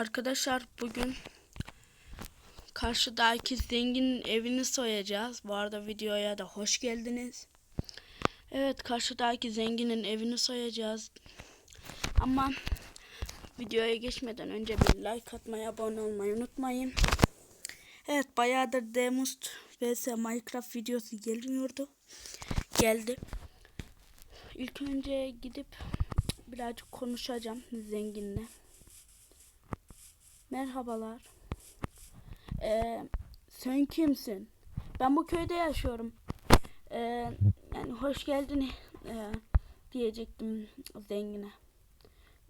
Arkadaşlar bugün karşıdaki zenginin evini soyacağız. Bu arada videoya da hoş geldiniz. Evet karşıdaki zenginin evini soyacağız. Ama videoya geçmeden önce bir like atmayı, abone olmayı unutmayın. Evet bayağıdır Demust vs Minecraft videosu gelmiyordu. Geldi. İlk önce gidip birazcık konuşacağım zenginle. Merhabalar. Ee, sen kimsin? Ben bu köyde yaşıyorum. Ee, yani hoş geldin ee, diyecektim zengine.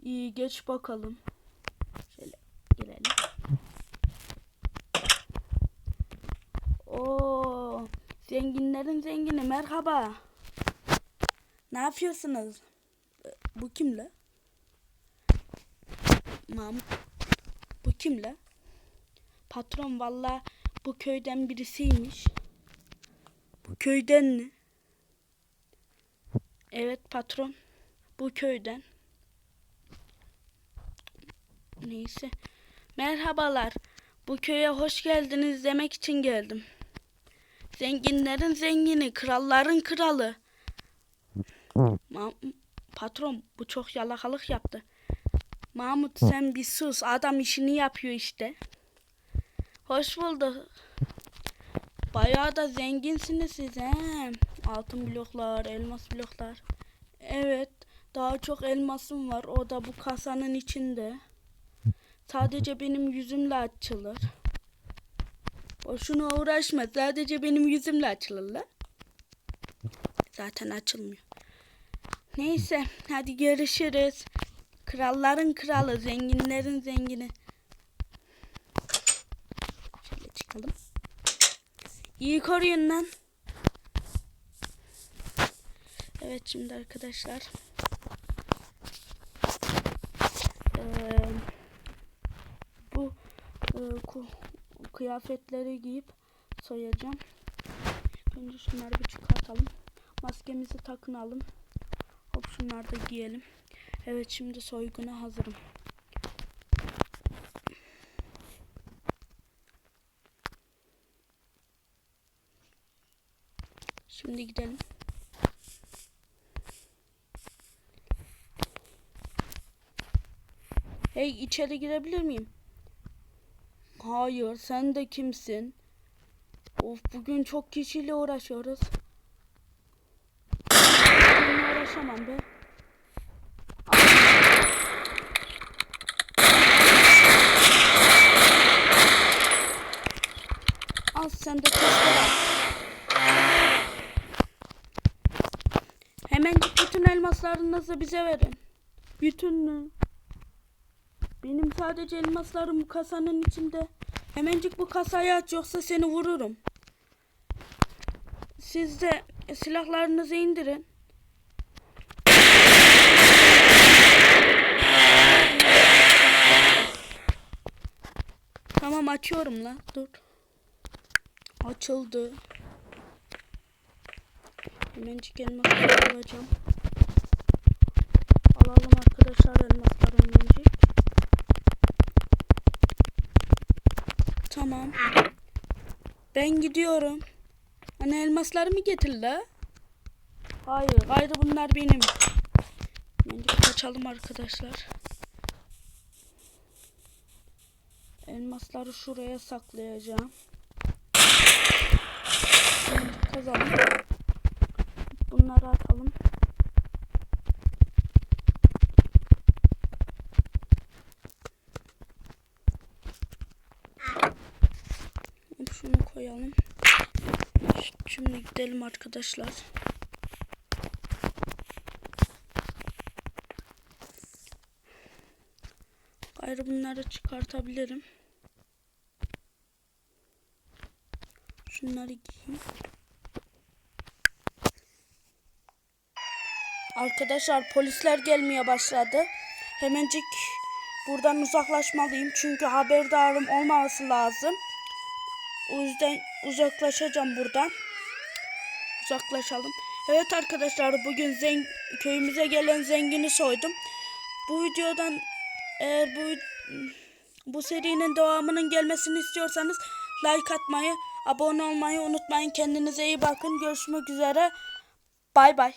İyi geç bakalım. Şöyle girelim. Oo, zenginlerin zengini merhaba. Ne yapıyorsunuz? Bu kim la? Mahmut. Bu kim la? Patron valla bu köyden birisiymiş. Bu köyden mi? Evet patron. Bu köyden. Neyse. Merhabalar. Bu köye hoş geldiniz demek için geldim. Zenginlerin zengini, kralların kralı. Ma- patron bu çok yalakalık yaptı. Mahmut sen bir sus. Adam işini yapıyor işte. Hoş bulduk. Bayağı da zenginsiniz siz he. Altın bloklar, elmas bloklar. Evet. Daha çok elmasım var. O da bu kasanın içinde. Sadece benim yüzümle açılır. Boşuna uğraşma. Sadece benim yüzümle açılır la. Zaten açılmıyor. Neyse. Hadi görüşürüz. Kralların kralı, zenginlerin zengini. Şöyle çıkalım. İyi koruyun lan. Evet şimdi arkadaşlar. Bu kıyafetleri giyip soyacağım. Önce şunları bir çıkartalım. Maskemizi takınalım. Hop şunları da giyelim. Evet şimdi soyguna hazırım. Şimdi gidelim. Hey içeri girebilir miyim? Hayır sen de kimsin? Of bugün çok kişiyle uğraşıyoruz. Benimle uğraşamam be. Al sen de testere. Hemen bütün elmaslarınızı bize verin. Bütün? Benim sadece elmaslarım bu kasanın içinde. Hemencik bu kasayı aç yoksa seni vururum. Siz de silahlarınızı indirin. Tamam açıyorum la. Dur. Açıldı. Hemencik elmasları alacağım. Alalım arkadaşlar elmasları hemencik. Tamam. Ben gidiyorum. Hani elmaslarımı getir la. Hayır, gayrı bunlar benim. Hemencik kaçalım arkadaşlar. Elmasları şuraya saklayacağım. Kazalım. Bunları atalım. Şunu koyalım. Şimdi gidelim arkadaşlar. Gayrı bunları çıkartabilirim. Şunları giyeyim. Arkadaşlar polisler gelmeye başladı. Hemencik buradan uzaklaşmalıyım. Çünkü haberdarım olmaması lazım. O yüzden uzaklaşacağım buradan. Uzaklaşalım. Evet arkadaşlar bugün zen köyümüze gelen zengini soydum. Bu videodan eğer bu Bu serinin devamının gelmesini istiyorsanız like atmayı, abone olmayı unutmayın. Kendinize iyi bakın. Görüşmek üzere. Bay bay.